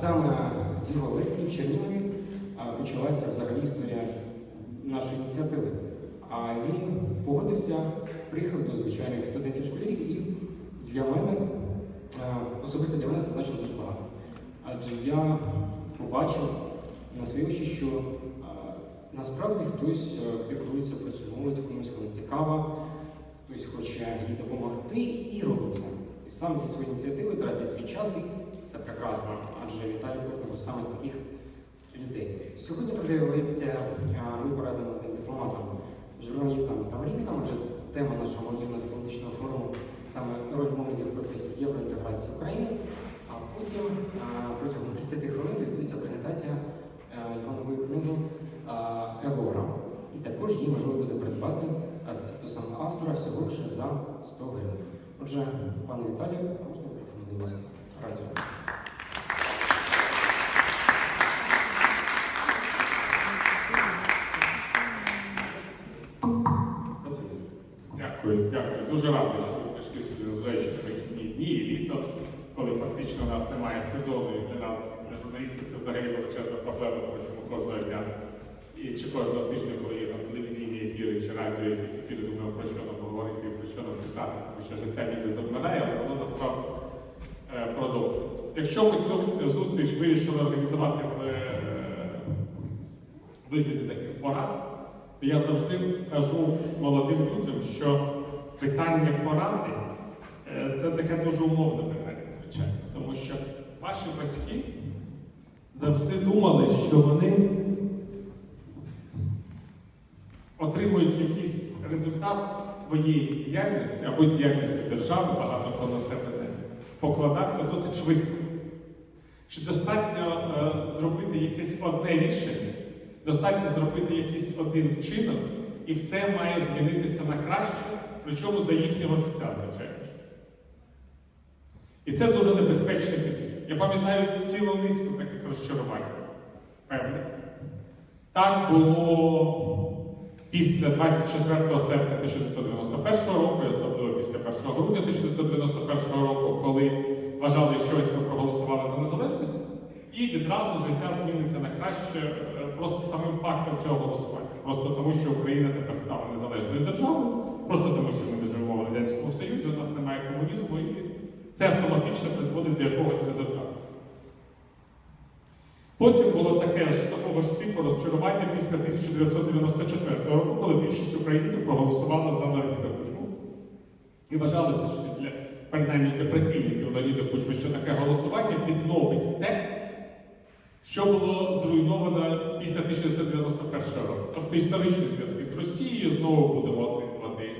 саме з його лекції в Чернігові почалася взагалі історія нашої ініціативи. А він погодився, приїхав до звичайних студентів школярів, і для мене, особисто для мене це значило дуже багато. Адже я побачив на свої очі, що насправді хтось піклується про цю молодь, комусь вона цікава, хтось хоче їй допомогти і робить це. І саме зі своєї ініціативи тратять свій час, і це прекрасно, адже Віталій Портников саме з таких людей. Сьогодні продається ми порадимо дипломатам, журналістам та мрійникам, адже тема нашого молодіжного дипломатичного форуму саме роль молоді в процесі євроінтеграції України. А потім протягом 30 хвилин відбудеться презентація його нової книги Евора. І також її можливо буде придбати з підписом автора всього лише за 100 гривень. Отже, пане Віталію, можна мікрофон, будь ласка, радіо. Нас немає сезону, і для нас, для журналістів, це взагалі величезна проблема, тому що ми кожного дня і чи кожного тижня, коли є там телевізійні ефіри чи радіо, якісь ефіри, думаємо про що нам говорити і про що нам писати, тому що життя ніби завмирає, але воно насправді е, продовжується. Якщо ми цю зустріч вирішили організувати в е, вигляді таких порад, то я завжди кажу молодим людям, що питання поради е, це таке дуже умовне питання, звичайно. Тому що ваші батьки завжди думали, що вони отримують якийсь результат своєї діяльності або діяльності держави, багато хто на себе не покладався досить швидко. Що достатньо е, зробити якесь одне рішення, достатньо зробити якийсь один вчинок, і все має змінитися на краще, причому за їхнього життя, звичайно. І це дуже небезпечний підхід. Я пам'ятаю цілу низку таких розчарувань. Певних. Так було після 24 серпня 1991 року, і особливо після 1 грудня 1991 року, коли вважали, що ось ми проголосували за незалежність, і відразу життя зміниться на краще е, просто самим фактом цього голосування. Просто тому, що Україна тепер стала незалежною державою, просто тому, що ми не живемо в Радянському Союзі, у нас немає комунізму, це автоматично призводить до якогось результату. Потім було таке ж такого ж типу розчарування після 1994 року, коли більшість українців проголосувала за Леоніда Кучму. І вважалося, що для принаймні для прихильників Леоніда Кучми, що таке голосування відновить те, що було зруйновано після 1991 року. Тобто історичні зв'язки з Росією знову будемо отримувати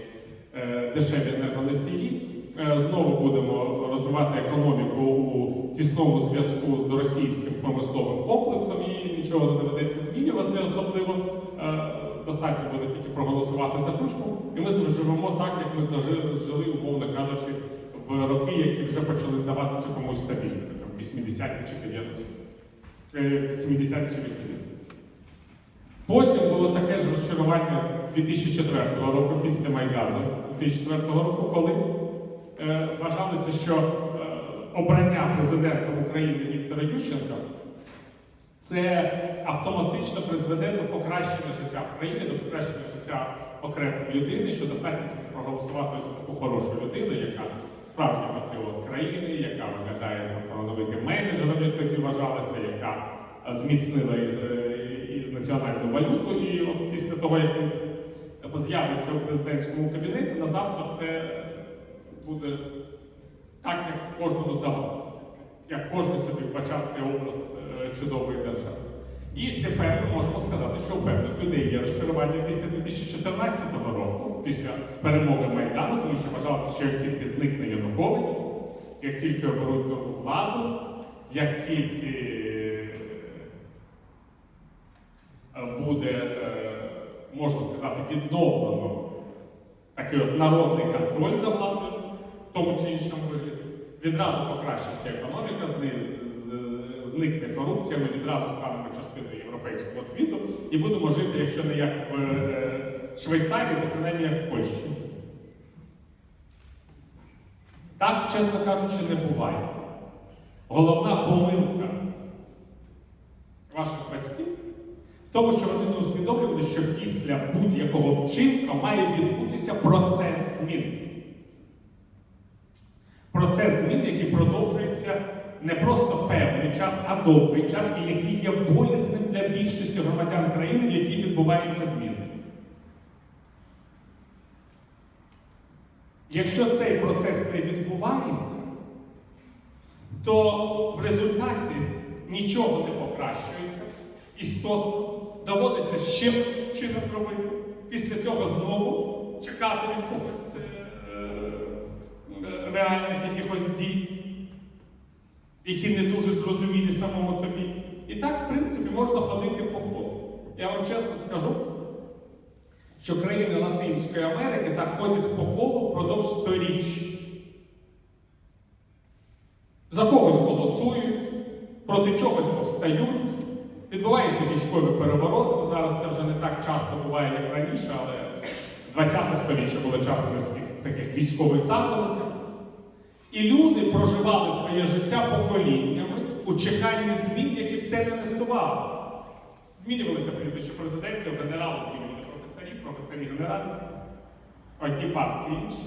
е, дешеві енергоносії, знову будемо розвивати економіку у тісному зв'язку з російським промисловим комплексом і нічого не доведеться змінювати особливо. Е, достатньо буде тільки проголосувати за кучму, і ми живемо так, як ми жили, умовно кажучи, в роки, які вже почали здаватися комусь стабільними, 80-ті чи 90-ті. 70 чи 80. Потім було таке ж розчарування 2004 року після Майдану 2004 року, коли е, вважалося, що е, обрання президентом України Віктора Ющенка це автоматично призведе до покращення життя України, до покращення життя окремої людини, що достатньо тільки проголосувати за таку хорошу людину, яка справжній патріот країни, яка виглядає талановитим менеджером, як тоді вважалося, яка е, зміцнила і, і, національну валюту. І от після того, як він з'явиться у президентському кабінеті, на завтра все буде так, як кожному здавалося, як кожен собі вбачав цей образ е, чудової держави. І тепер ми можемо сказати, що у певних людей є розчарування після 2014 року, після перемоги Майдану, тому що вважалося, що як тільки зникне Янукович, як тільки оберуть нову владу, як тільки е, буде, е, можна сказати, відновлено такий от народний контроль за владою, тому чи іншому вигляді, відразу покращиться економіка, зникне корупція, ми відразу станемо частиною європейського світу і будемо жити, якщо не як в е, Швейцарії, то принаймні як в Польщі. Так, чесно кажучи, не буває. Головна помилка ваших батьків в тому, що вони не усвідомлювали, що після будь-якого вчинка має відбутися процес змін. Процес змін, який продовжується не просто певний час, а довгий час, і який є болісним для більшості громадян країни, в якій відбуваються зміни. Якщо цей процес не відбувається, то в результаті нічого не покращується, істотно доводиться ще чином робити. Після цього знову чекати від когось е, реальних якихось дій, які не дуже зрозумілі самому тобі. І так, в принципі, можна ходити по ходу. Я вам чесно скажу, що країни Латинської Америки так ходять по колу впродовж сторіч. За когось голосують, проти чогось повстають, відбуваються військові перевороти. Ну, Зараз це вже не так часто буває, як раніше, але 20 століття було часом таких військових заходів. І люди проживали своє життя поколіннями у чеканні змін, які все не настували. Змінювалися прізвища президентів, генерали змінювали професорів, професорі генералів. Одні партії інші.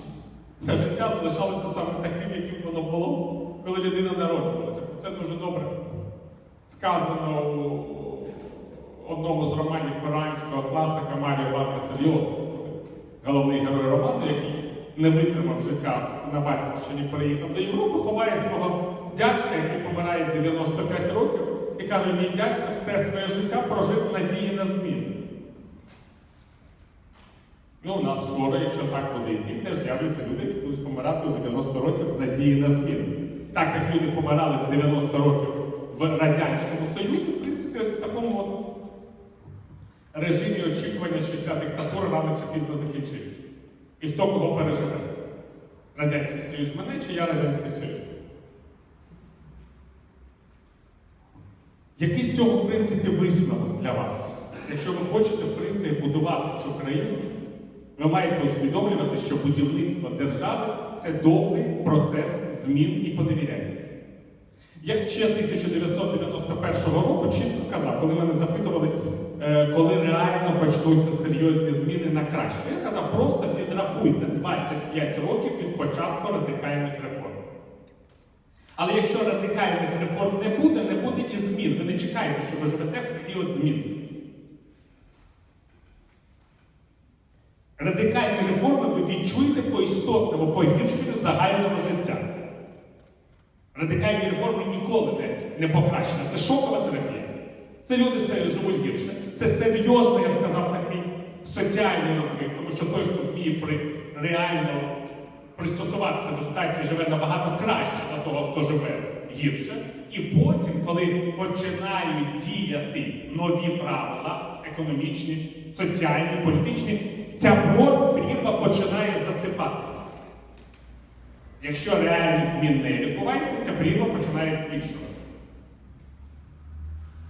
Та життя залишалося саме таким, яким воно було, коли людина народжувалася. Це дуже добре сказано у одному з романів перуанського класика Маріо Варкаса Льоса, головний герой роману, який не витримав життя на батьківщині, переїхав до Європи, ховає свого дядька, який помирає 95 років, і каже, мій дядько все своє життя прожив надії на зміну. Ну, у нас скоро, якщо так буде йти, теж з'являться люди, які будуть помирати у 90 років надії на зміну. Так як люди помирали в 90 років в Радянському Союзі, в принципі, ось в такому от режимі очікування, що ця диктатура рано чи пізно закінчиться. І хто кого переживе? Радянський Союз мене чи я Радянський Союз? Який з цього, в принципі, висновок для вас? Якщо ви хочете, в принципі, будувати цю країну, ви маєте усвідомлювати, що будівництво держави це довгий процес змін і поневіряння. Я ще 1991 року чітко казав, коли мене запитували, коли реально почнуться серйозні зміни на краще. Я казав, просто підрахуйте 25 років від початку радикальних реформ. Але якщо радикальних реформ не буде, не буде і змін. Ви не чекайте, що ви живете в період змін. Радикальні реформи ви відчуєте по істотному погіршенню загального життя. Радикальні реформи ніколи не, не покращені. Це шокова терапія. Це люди стають живуть гірше. Це серйозно, я б сказав, такий соціальний розбив, тому що той, хто вміє при, реально пристосуватися до ситуації, живе набагато краще за того, хто живе гірше. І потім, коли починають діяти нові правила, економічні, соціальні, політичні, ця прірва починає засипатися. Якщо реальних змін не відбувається, ця прірва починає збільшуватися.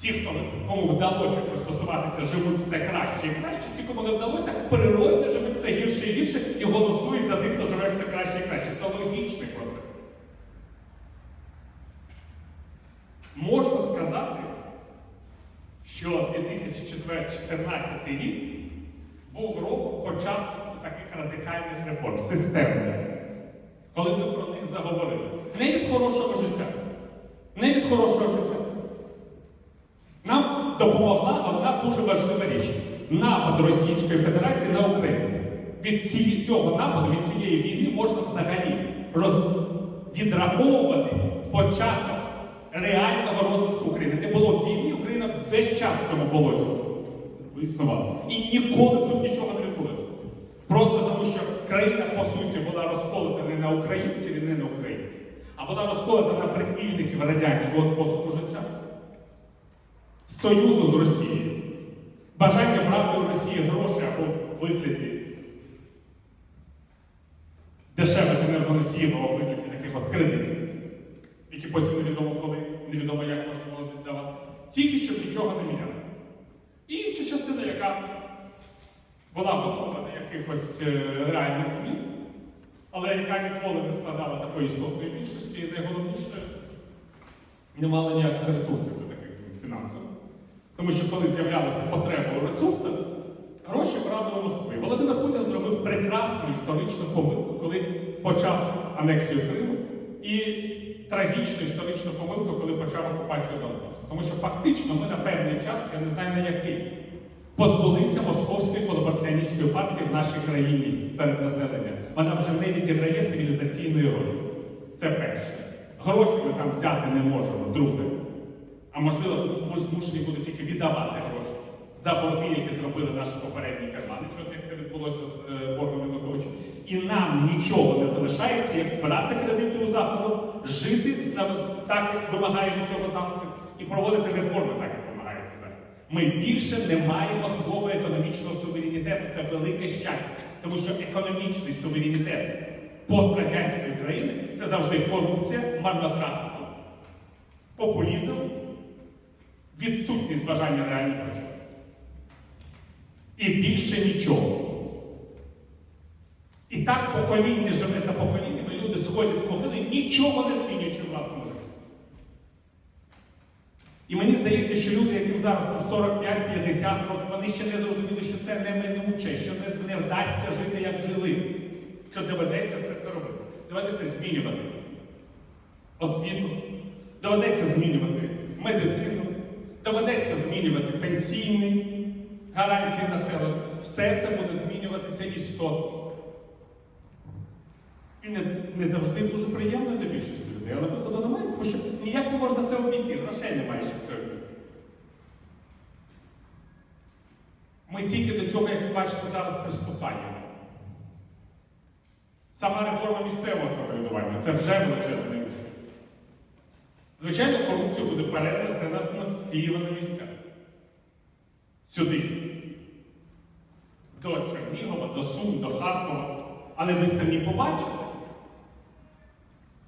Ті, хто, кому вдалося пристосуватися, живуть все краще і краще, ті, кому не вдалося, природно живуть все гірше і гірше і голосують за тих, хто живе все краще і краще. Це логічний процес. Можна сказати, що 2014 рік був роком початку таких радикальних реформ, системних коли ми про них заговорили. Не від хорошого життя. Не від хорошого життя. Допомогла одна дуже важлива річ напад Російської Федерації на Україну. Від цього нападу, від цієї війни можна взагалі роз... відраховувати початок реального розвитку України. Не було війни, Україна весь час в цьому болоті існувала. І ніколи тут нічого не відбулося. Просто тому, що країна, по суті, була розколота не на українців і не на українців, а була розколота на прихильників радянського способу життя, союзу з Росією, бажання брати у Росії гроші або в вигляді дешевих енергоносіїв або в вигляді таких от кредитів, які потім невідомо коли, невідомо як можна було віддавати. Тільки щоб нічого не міняти. І інша частина, яка була готова до якихось е, реальних змін, але яка ніколи не складала такої істотної більшості, і найголовніше, не мала ніяких ресурсів до таких змін фінансових. Тому що коли з'являлася потреба у ресурсах, гроші брали у Москви. Володимир Путін зробив прекрасну історичну помилку, коли почав анексію Криму, і трагічну історичну помилку, коли почав окупацію Донбасу. Тому що фактично ми на певний час, я не знаю на який, позбулися московської колабораціоністської партії в нашій країні серед населення. Вона вже не відіграє цивілізаційної ролі. Це перше. Гроші ми там взяти не можемо, друге. А можливо, може змушені будуть тільки віддавати гроші за борги, які зробили наші попередні кармани, що як це відбулося з е, боргом Януковича. І нам нічого не залишається, як брати кредити у заходу, жити на- так, як вимагаємо цього заходу, і проводити реформи так, як вимагається захід. Ми більше не маємо свого економічного суверенітету. Це велике щастя, тому що економічний суверенітет пострадянської країни це завжди корупція, марнотратство, популізм, відсутність бажання реально працювати. І більше нічого. І так покоління живе за поколіннями, люди сходять з могили, нічого не змінюючи власному житті. І мені здається, що люди, яким зараз там 45-50 років, вони ще не зрозуміли, що це неминуче, що не, не вдасться жити, як жили. Що доведеться все це робити. Доведеться змінювати освіту, доведеться змінювати медицину, доведеться змінювати пенсійні гарантії населення. Все це буде змінюватися істотно. І не, не завжди дуже приємно для більшості людей, але виходу немає, тому що ніяк не можна це обійти, грошей немає, щоб це обійти. Ми тільки до цього, як ви бачите, зараз приступаємо. Сама реформа місцевого самоврядування це вже величезний. Звичайно, корупція буде перенесена з Києва на місця. Сюди. До Чернігова, до Сум, до Харкова. Але ви самі побачите.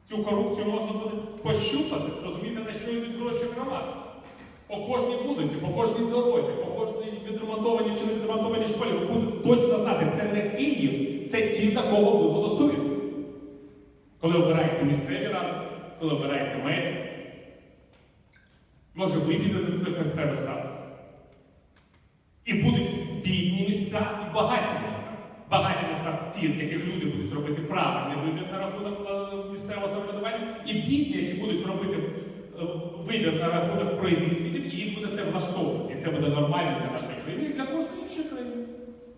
Цю корупцію можна буде пощупати, зрозуміти, на що йдуть гроші громад. По кожній вулиці, по кожній дорозі, по кожній відремонтованій чи не відремонтованій школі. Ви будете точно знати, це не Київ, це ті, за кого ви голосуєте. Коли обираєте місцеві ради, коли обираєте мерів, може ви до цих місцевих рад. І будуть бідні місця і багаті місця. Багаті міста ті, в яких люди будуть робити правильний вибір на рахунок е, місцевого самоврядування, і бідні, які будуть робити е, вибір на рахунок проїздів, і їх буде це влаштовувати. І це буде нормально для нашої країни і для кожної іншої країни.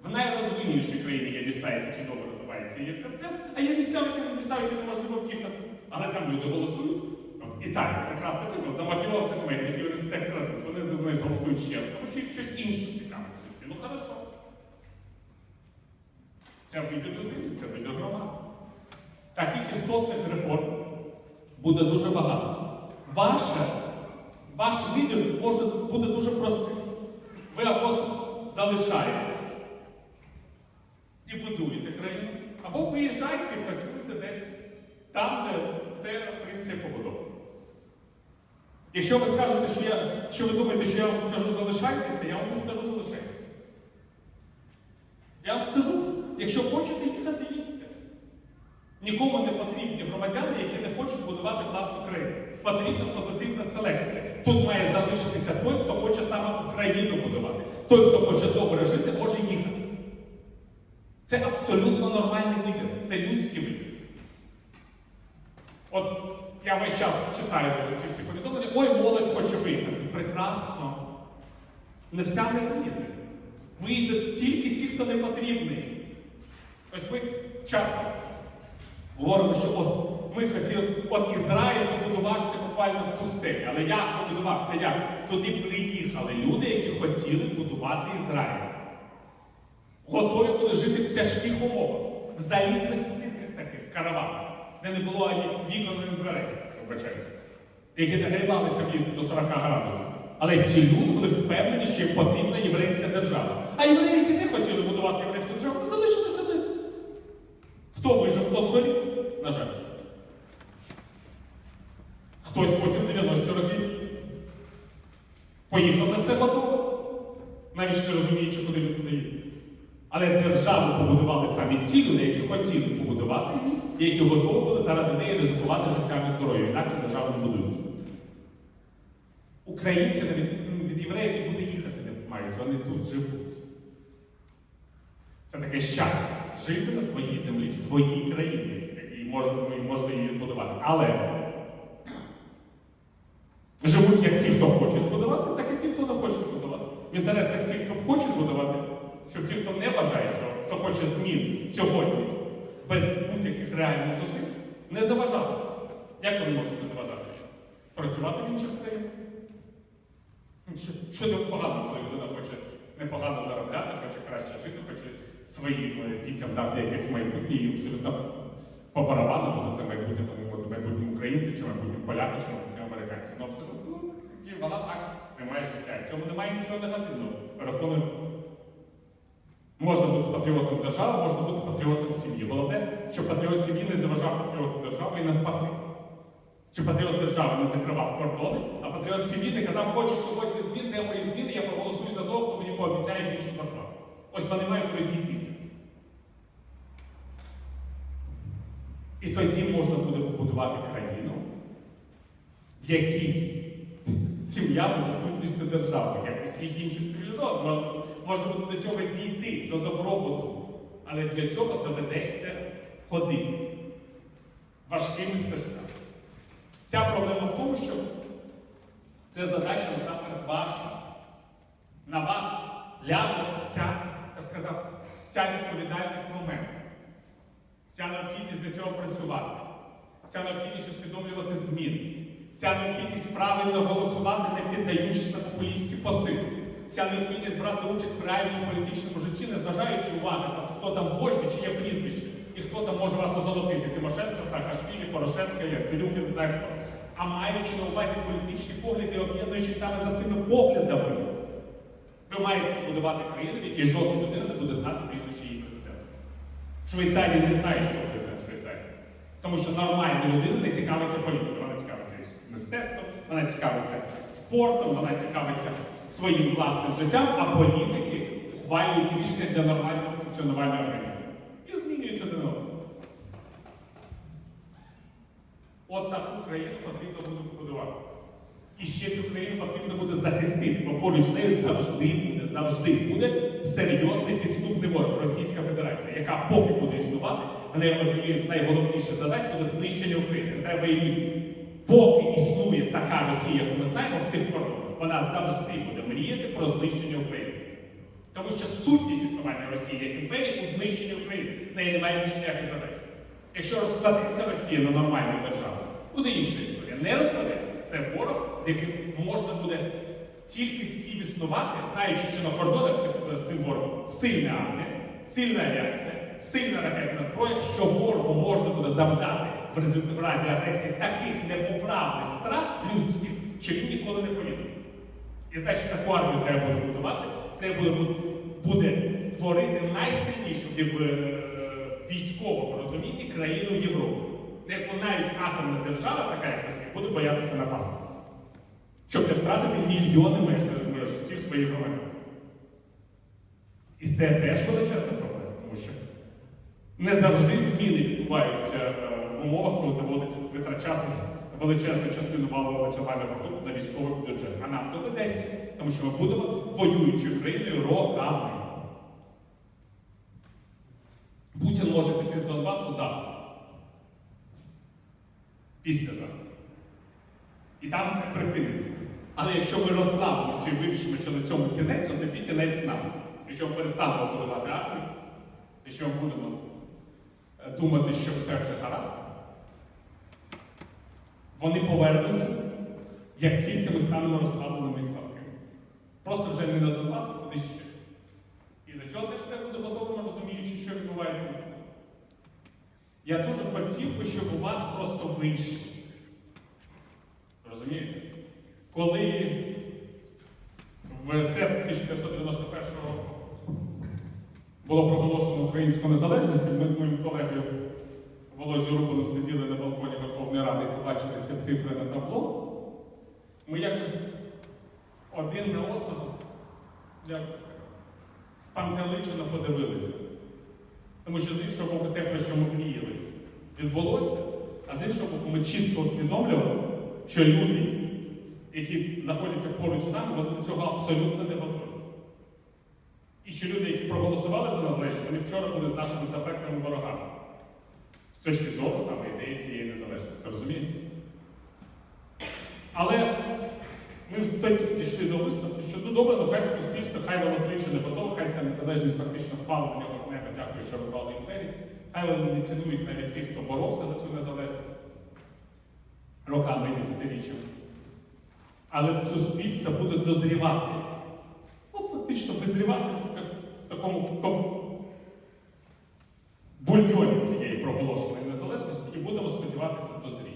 В найрозвиненішій країні є міста, які чудово розвиваються і є серця, а є місця, які міста, які неможливо в'їхати. Але там люди голосують. Італія, прекрасна приклад, за мафіозних медіа, які вони все крадуть, вони за них голосують ще раз, тому що їх щось інше цікавить в житті. Ну хорошо. Це вибір людини, це вибір громади. Таких істотних реформ буде дуже багато. Ваше, ваш вибір може буде дуже простий. Ви або залишаєтесь і будуєте країну, або виїжджаєте і працюєте десь там, де все, в принципі, побудовано. Якщо ви скажете, що я, що ви думаєте, що я вам скажу залишайтеся, я вам не скажу залишайтеся. Я вам скажу, якщо хочете їхати, їдьте. Нікому не потрібні громадяни, які не хочуть будувати власну країну. Потрібна позитивна селекція. Тут має залишитися той, хто хоче саме Україну будувати. Той, хто хоче добре жити, може їхати. Це абсолютно нормальний вибір. Це людський вибір. От я весь час читаю ці всі повідомлення, ой, молодь хоче виїхати. Прекрасно. Не вся не виїде. Вийде тільки ті, хто не потрібний. Ось ми часто говоримо, що от ми хотіли, от Ізраїль побудувався буквально в пустелі. Але як побудувався? Як? Туди приїхали люди, які хотіли будувати Ізраїль. Готові були жити в тяжких умовах, в залізних будинках таких караванах, де не було ані вікон, ані дверей, вибачаюся, які нагрівалися до 40 градусів. Але ці люди були впевнені, що їм потрібна єврейська держава. А євреї, які не хотіли будувати єврейську державу, залишилися десь. Хто вижив, хто згорів? На жаль. Хтось потім 90-ті роки поїхав на все готове, навіть не розуміючи, куди він туди. Але державу побудували самі ті люди, які хотіли побудувати її, які готові були заради неї ризикувати життям і здоров'ям. Інакше державу не будують. українці м, від євреїв нікуди їхати не мають, вони тут живуть. Це таке щастя жити на своїй землі, в своїй країні, і можна, і можна її відбудувати. Але живуть як ті, хто хоче збудувати, так і ті, хто не хоче збудувати. В інтересах тих, хто хоче збудувати, щоб ті, хто не бажає цього, хто хоче змін сьогодні, без будь-яких реальних зусиль, не заважати. Як вони можуть не заважати? Працювати в інших країнах? Ну, Що, тут погано, коли людина хоче непогано заробляти, хоче краще жити, хоче своїм е, дітям дати якесь майбутнє і абсолютно по барабану це майбутнє, тому буде майбутнім українців, чи майбутнім полякам, чи майбутнім американцям. Ну абсолютно ну, і вона так тримає життя. В цьому немає нічого негативного. Переконую. Можна бути патріотом держави, можна бути патріотом сім'ї. Головне, щоб патріот сім'ї не заважав патріоту держави і навпаки. Щоб патріот держави не закривав кордони, а патріот сім'ї не казав, хочу сьогодні змін, де мої зміни, я проголосую за того, хто мені пообіцяє більшу зарплату. Ось вони мають розійтися. І тоді можна буде побудувати країну, в якій сім'я сутністю держави, як у всіх інших цивілізованих. Можна буде до цього дійти, до добробуту. Але для цього доведеться ходити важкими стежками. Ця проблема в тому, що це задача насамперед ваша. На вас ляже вся, я сказав, вся відповідальність моменту. Вся необхідність для цього працювати, вся необхідність усвідомлювати зміни, вся необхідність правильно голосувати, не піддаючись на популістські посили, вся необхідність брати участь в реальному політичному житті, незважаючи уваги, там, хто там вождь, чи є прізвище, і хто там може вас озолотити. Тимошенко, Саакашвілі, Порошенко, Яцелюк, не знаю хто. А маючи на увазі політичні погляди, об'єднуючись саме за цими поглядами, ви маєте побудувати країну, в якій жодна людина не буде знати прізвище її президента. Швейцарія не знає, хто президент Швейцарії. Тому що нормальна людина не цікавиться політикою, мистецтвом, вона цікавиться спортом, вона цікавиться своїм власним життям, а політики ухвалюють рішення для нормального функціонування організму. І змінюють один одного. От таку країну потрібно буде побудувати. І ще цю країну потрібно буде захистити, бо поруч нею завжди буде, завжди буде серйозний підступний ворог Російська Федерація, яка поки буде існувати, на неї однією з найголовніших задач буде знищення України. Треба її. Поки існує така Росія, яку ми знаємо в цих кордонах, вона завжди буде мріяти про знищення України. Тому що сутність існування Росії як імперії у знищенні України. Неї немає ніяких задач. Якщо розкладеться Росія на нормальну державу, буде інша історія. Не розкладеться. Це ворог, з яким можна буде тільки співіснувати, знаючи, що на кордонах цих- з цим ворогом сильна армія, сильна авіація, сильна ракетна зброя, що ворогу можна буде завдати в результаті агресії таких непоправних втрат людських, що він ніколи не помітив. І значить, таку армію треба буде будувати, треба буде, створити найсильнішу в е, військовому розумінні країну Європи, яку навіть атомна держава, така як Росія, буде боятися напасти. Щоб не втратити мільйони життів своїх громадян. І це теж величезна проблема, тому що не завжди зміни відбуваються е, в умовах, коли доводиться витрачати величезну частину валового національного продукту на військовий бюджет. А нам доведеться, тому що ми будемо воюючою країною роками. Путін може піти з Донбасу завтра. Післязавтра. І там все припиниться. Але якщо ми розслабимося і вирішимо, що на цьому кінець, то тоді кінець нам. Якщо ми перестанемо будувати армію, якщо ми будемо е, думати, що все вже гаразд, вони повернуться, як тільки ми станемо розслабленими і слабкими. Просто вже не на Донбасу, куди ще. І до цього теж треба бути готовим, розуміючи, що відбувається. Я дуже хотів би, щоб у вас просто вийшло. Розумієте? Коли в серпні 1991 року було проголошено українську незалежність, ми з моїм колегою Володю Рубаном сиділи на балконі Верховної Ради і побачили ці цифри на табло, ми якось один на одного, як це сказати, спантеличено подивилися. Тому що з іншого боку, те, про що ми мріяли, відбулося, а з іншого боку, ми чітко усвідомлювали, що люди, які знаходяться поруч з нами, вони до цього абсолютно не готові. І що люди, які проголосували за незалежність, вони вчора були з нашими запеклими ворогами. Точки зору саме ідеї цієї незалежності, розумієте? Але ми в тоді дійшли до висновку, що ну добре, ну хай суспільство, хай воно тричі не готове, хай ця незалежність фактично впала на нього з неба, дякую, що розвали імперії. Хай вони не цінують навіть тих, хто боровся за цю незалежність роками і десятиріччями. Але суспільство буде дозрівати. Ну, фактично визрівати в такому ком- бульйоні цієї проголошеної незалежності і будемо сподіватися дозріти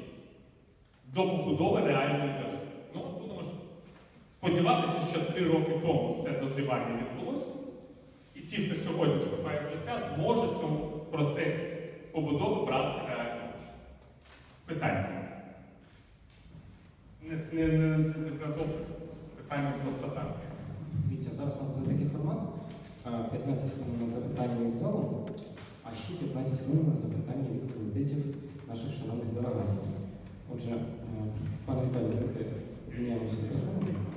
до побудови реальної держави. Ну, будемо сподіватися, що три роки тому це дозрівання відбулося, і ті, хто сьогодні вступає в життя, зможе в цьому процесі побудови брати реальну участь. Питання. Не, не, не, не, не Питання просто так. Дивіться, зараз у нас буде такий формат. 15 хвилин на запитання від залу, а ще 15 хвилин на запитання від Może pan Pelek, nie wiem, co to jest.